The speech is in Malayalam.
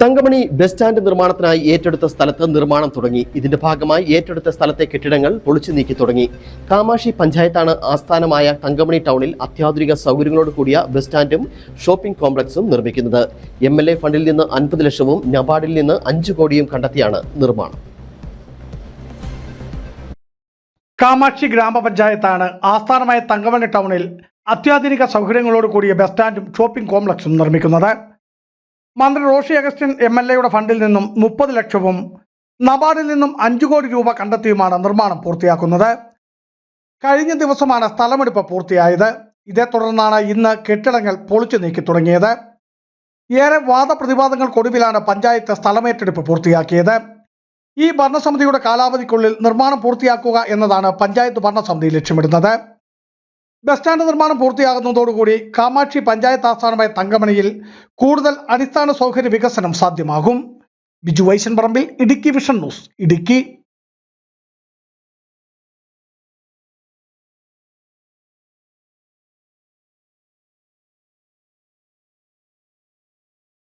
തങ്കമണി ബസ് സ്റ്റാൻഡ് നിർമ്മാണത്തിനായി ഏറ്റെടുത്ത സ്ഥലത്ത് നിർമ്മാണം തുടങ്ങി. ഇതിന്റെ ഭാഗമായി ഏറ്റെടുത്ത സ്ഥലത്തെ കെട്ടിടങ്ങൾ പൊളിച്ചു നീക്കി തുടങ്ങി. കാമാഷി പഞ്ചായത്താണ് ആസ്ഥാനമായ തങ്കമണി ടൗണിൽ അത്യാധുനിക സൗകര്യങ്ങളോട് കൂടിയ ബസ് സ്റ്റാൻഡും ഷോപ്പിംഗ് കോംപ്ലക്സും നിർമ്മിക്കുന്നത്. എം ഫണ്ടിൽ നിന്ന് അൻപത് ലക്ഷവും നബാർഡിൽ നിന്ന് അഞ്ച് കോടിയും കണ്ടെത്തിയാണ് നിർമ്മാണം. കാമാക്ഷി ഗ്രാമപഞ്ചായത്താണ് ആസ്ഥാനമായ തങ്കമണി ടൗണിൽ അത്യാധുനിക സൗകര്യങ്ങളോട് കൂടിയ ബസ് സ്റ്റാൻഡും ഷോപ്പിംഗ് കോംപ്ലക്സും നിർമ്മിക്കുന്നത്. മന്ത്രി റോഷി അഗസ്റ്റിൻ എം എൽ എയുടെ ഫണ്ടിൽ നിന്നും മുപ്പത് ലക്ഷവും നബാർഡിൽ നിന്നും അഞ്ചു കോടി രൂപ കണ്ടെത്തിയുമാണ് നിർമ്മാണം പൂർത്തിയാക്കുന്നത്. കഴിഞ്ഞ ദിവസമാണ് സ്ഥലമെടുപ്പ് പൂർത്തിയായത്. ഇതേ തുടർന്നാണ് ഇന്ന് കെട്ടിടങ്ങൾ പൊളിച്ചു നീക്കി തുടങ്ങിയത്. ഏറെ വാദപ്രതിവാദങ്ങൾക്കൊടുവിലാണ് പഞ്ചായത്ത് സ്ഥലമേറ്റെടുപ്പ് പൂർത്തിയാക്കിയത്. ഈ ഭരണസമിതിയുടെ കാലാവധിക്കുള്ളിൽ നിർമ്മാണം പൂർത്തിയാക്കുക എന്നതാണ് പഞ്ചായത്ത് ഭരണസമിതി ലക്ഷ്യമിടുന്നത്. ബസ് സ്റ്റാൻഡ് നിർമ്മാണം പൂർത്തിയാകുന്നതോടുകൂടി കാമാക്ഷി പഞ്ചായത്ത് ആസ്ഥാനമായ തങ്കമണിയിൽ കൂടുതൽ അടിസ്ഥാന സൗകര്യ വികസനം സാധ്യമാകും. ബിജു വൈശൻ പറമ്പിൽ ഇടുക്കി വിഷൻ ന്യൂസ് ഇടുക്കി.